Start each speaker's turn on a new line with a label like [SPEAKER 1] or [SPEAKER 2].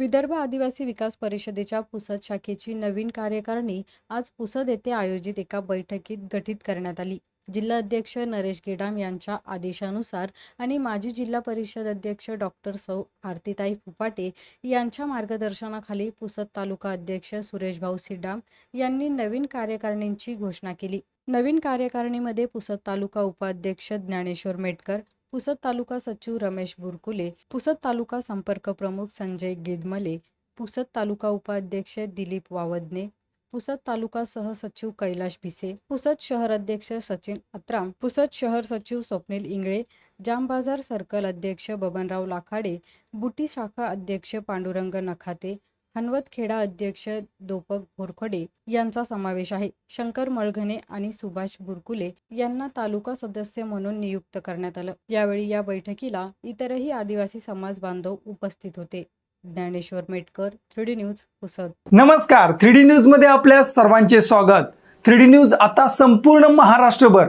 [SPEAKER 1] विदर्भ आदिवासी विकास परिषदेच्या पुसद शाखेची नवीन कार्यकारिणी आज पुसद येथे आयोजित एका बैठकीत गठीत करण्यात आली. जिल्हा अध्यक्ष नरेश गेडाम यांच्या आदेशानुसार आणि माजी जिल्हा परिषद अध्यक्ष डॉक्टर सौ आरतीताई फुपाटे यांच्या मार्गदर्शनाखाली पुसद तालुका अध्यक्ष सुरेश भाऊ सिडाम यांनी नवीन कार्यकारिणींची घोषणा केली. नवीन कार्यकारिणीमध्ये पुसद तालुका उपाध्यक्ष ज्ञानेश्वर मेटकर पुसद तालुका सचिव रमेश बुरकुले पुसद तालुका संपर्क प्रमुख संजय गिदमले पुसद तालुका उपाध्यक्ष दिलीप वावदने पुसद तालुका सहसचिव कैलाश भिसे पुसद शहर अध्यक्ष सचिन अत्राम पुसद शहर सचिव स्वप्नील इंगळे जामबाजार सर्कल अध्यक्ष बबनराव लाखाडे बुटी शाखा अध्यक्ष पांडुरंग नखाते हनवतखेडा अध्यक्ष दोपक भोरखडे यांचा समावेश आहे. शंकर मळघने आणि सुभाष बुरकुले यांना तालुका सदस्य म्हणून नियुक्त करण्यात आलं. यावेळी या बैठकीला इतरही आदिवासी समाज बांधव उपस्थित होते. Dnyaneshwar Metkar three news Pusad.
[SPEAKER 2] नमस्कार. थ्री डी न्यूजमध्ये आपल्या सर्वांचे स्वागत. थ्री डी न्यूज आता संपूर्ण महाराष्ट्रभर